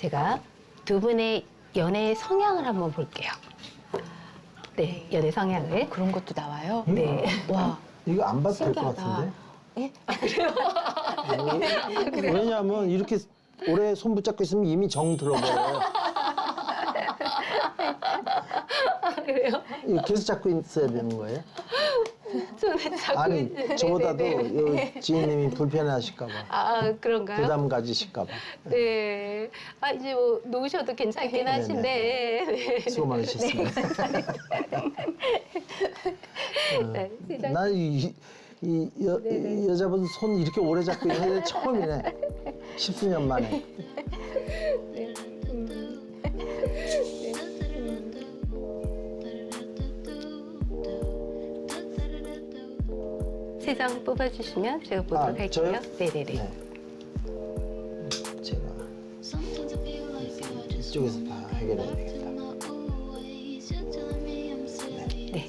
제가 두 분의 연애 성향을 한번 볼게요. 네, 연애 성향을. 그런 것도 나와요? 네. 와. 이거 안 봐도 될 것 신기하다. 같은데. 예? 어, 왜냐하면 이렇게 오래 손 붙잡고 있으면 이미 정 들어버려요. 그래요? 이거 계속 잡고 있어야 되는 거예요? 손을 잡고 아니 있는데. 저보다도 네네네. 이 지인님이 불편해하실까봐 아, 그런가요? 부담 가지실까봐 네. 아, 이제 뭐 놓으셔도 괜찮긴 네네. 하신데. 네. 수고 많으셨습니다. 네, 시작. 나이 이, 여, 이 여자분 손 이렇게 오래 잡고 있는 게 처음이네. 십수년 만에. 세 장 뽑아주시면 제가 보도록 아, 할게요. 저요? 네네네. 네. 제가 이쪽에서 다 해결해야 되겠다. 네.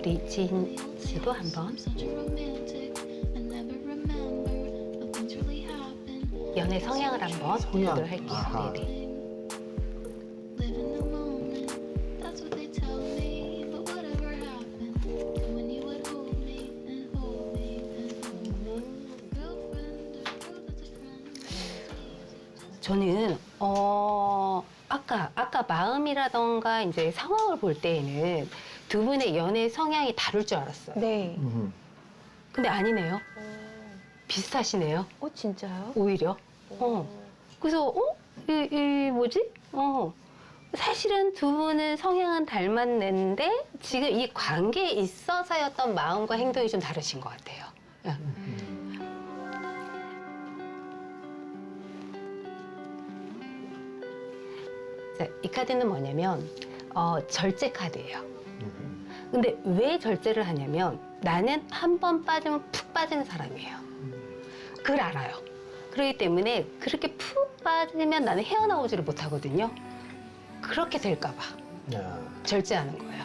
우리 지인 씨도 한번 연애 성향을 한번. 보도록 할게요. 아하. 네네. 저는 어 아까 아까 마음이라던가 이제 상황을 볼 때에는 두 분의 연애 성향이 다를 줄 알았어요. 네. 근데 아니네요. 비슷하시네요. 어, 진짜요? 오히려. 어. 그래서 어? 이, 이 뭐지? 어. 사실은 두 분은 성향은 닮았는데 지금 이 관계에 있어서였던 마음과 행동이 좀 다르신 것 같아요. 예. 이 카드는 뭐냐면 어, 절제 카드예요. 근데 왜 절제를 하냐면 나는 한 번 빠지면 푹 빠지는 사람이에요. 그걸 알아요. 그렇기 때문에 그렇게 푹 빠지면 나는 헤어나오지를 못하거든요. 그렇게 될까봐 야, 절제하는 거예요.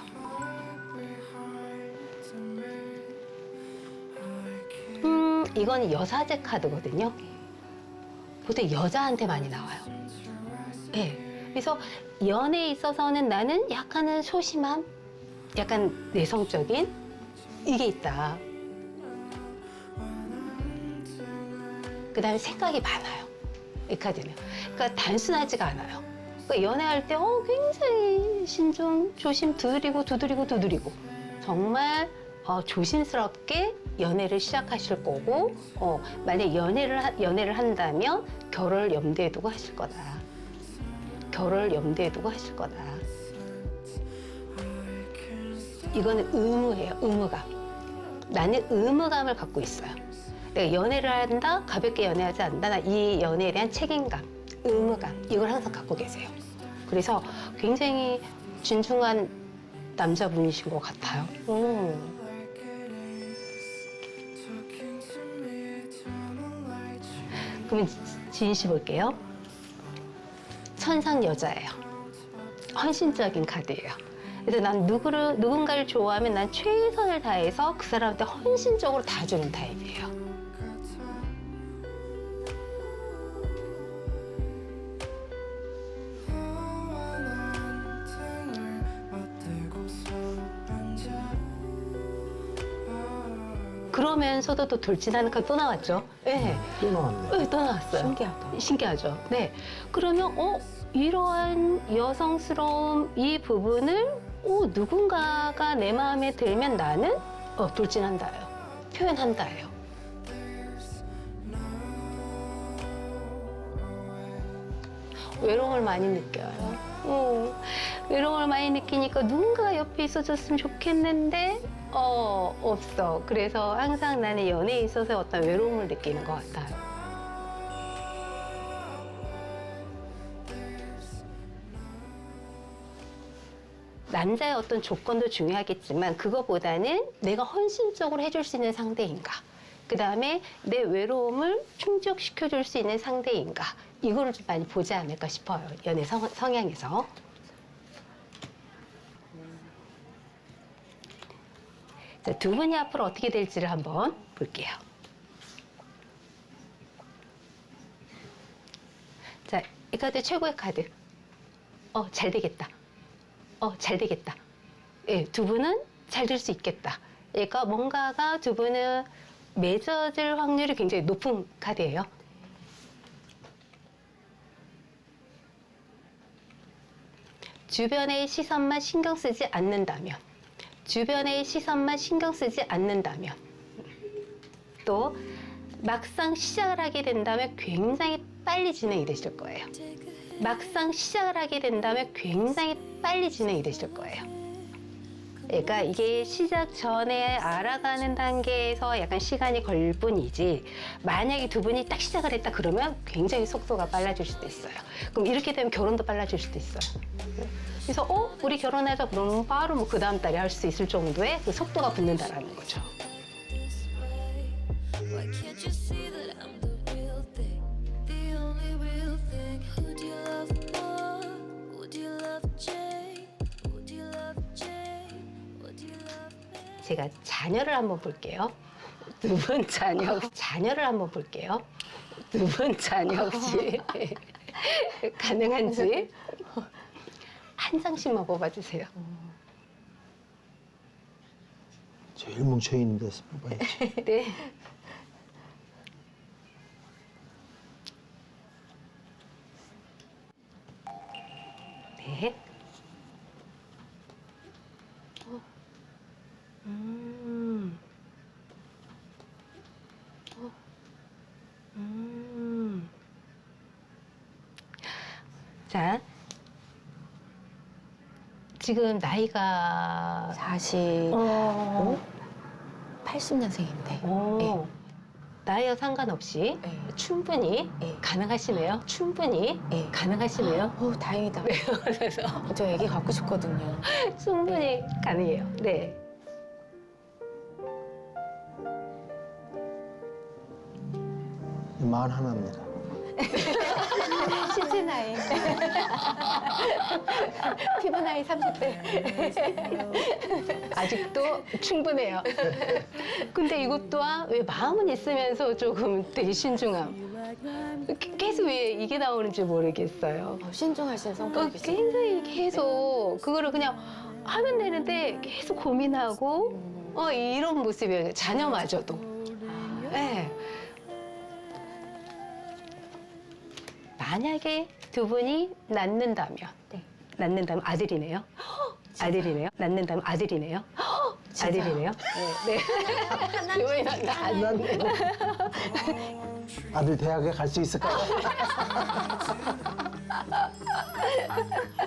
음, 이건 여사제 카드거든요. 보통 여자한테 많이 나와요. 네. 그래서 연애에 있어서는 나는 약간은 소심함, 약간 내성적인 이게 있다. 그 다음에 생각이 많아요. 이 카드는. 그러니까 단순하지가 않아요. 그러니까 연애할 때 어, 굉장히 신중, 조심, 두드리고, 두드리고, 두드리고. 정말 어, 조심스럽게 연애를 시작하실 거고, 어, 만약 연애를, 하- 연애를 한다면 결혼을 염두에 두고 하실 거다. 결혼을 염두에 두고 하실 거다. 이거는 의무예요, 의무감. 나는 의무감을 갖고 있어요. 내가 연애를 한다, 가볍게 연애하지 않는다, 나 이 연애에 대한 책임감, 의무감, 이걸 항상 갖고 계세요. 그래서 굉장히 진중한 남자분이신 것 같아요. 음. 그러면 지- 지인 씨 볼게요. 천상 여자예요. 헌신적인 카드예요. 그래서 난 누구를 누군가를 좋아하면 난 최선을 다해서 그 사람한테 헌신적으로 다 주는 타입이에요. 그러면서도 또 돌진하는 카드 또 나왔죠. 네. 또 나왔네. 네, 또 나왔어요. 신기하다. 신기하죠. 네. 그러면 어 이러한 여성스러움 이 부분을 어 누군가가 내 마음에 들면 나는 어 돌진한다요. 표현한다예요. 외로움을 많이 느껴요. 어, 외로움을 많이 느끼니까 누군가 옆에 있어줬으면 좋겠는데 어 없어. 그래서 항상 나는 연애에 있어서 어떤 외로움을 느끼는 것 같아요. 남자의 어떤 조건도 중요하겠지만 그거보다는 내가 헌신적으로 해줄 수 있는 상대인가. 그 다음에 내 외로움을 충족시켜줄 수 있는 상대인가. 이거를 좀 많이 보지 않을까 싶어요. 연애 성, 성향에서. 두 분이 앞으로 어떻게 될지를 한번 볼게요. 자, 이 카드 최고의 카드. 어, 잘 되겠다. 어, 잘 되겠다. 예, 두 분은 잘 될 수 있겠다. 그러니까 뭔가가 두 분은 맺어질 확률이 굉장히 높은 카드예요. 주변의 시선만 신경 쓰지 않는다면, 주변의 시선만 신경 쓰지 않는다면, 또 막상 시작을 하게 된다면 굉장히 빨리 진행이 되실 거예요. 막상 시작을 하게 된다면 굉장히 빨리 진행이 되실 거예요. 그러니까 이게 시작 전에 알아가는 단계에서 약간 시간이 걸 뿐이지 만약에 두 분이 딱 시작을 했다 그러면 굉장히 속도가 빨라질 수도 있어요. 그럼 이렇게 되면 결혼도 빨라질 수도 있어요. 그래서 어 우리 결혼하자 그러면 바로 뭐 그 다음 달에 할 수 있을 정도의 그 속도가 붙는다라는 거죠. I'm 제가 자녀를 한번 볼게요. 두 분 자녀 자녀를 한번 볼게요. 두 분 자녀 혹시 가능한지 한 장씩만 뽑아주세요. 제일 뭉쳐 있는 데서 뽑아야지. 네. 네. 음. 어. 음. 자. 지금 나이가 40, 어. 80년생인데. 오. 나이와 상관없이 네. 충분히 네. 가능하시네요. 충분히 네. 가능하시네요. 오, 다행이다. 그래서 저 애기 갖고 싶거든요. 충분히 가능해요. 네. 마흔 하나입니다. 신체 나이. 피부 나이 30대. 아직도 충분해요. 근데 이것 또한 왜 마음은 있으면서 조금 되게 신중함. 계속 왜 이게 나오는지 모르겠어요. 어, 신중하신 어, 성격이세요. 굉장히 계속 그거를 그냥 하면 되는데 계속 고민하고 어, 이런 모습이에요. 자녀마저도. 네. 만약에 두 분이 낳는다면, 네. 낳는다면 아들이네요. 아들이네요. 낳는다면 아들이네요. 아들이네요. 네. 네. 두 분이 낳- 아들 대학에 갈 수 있을까요?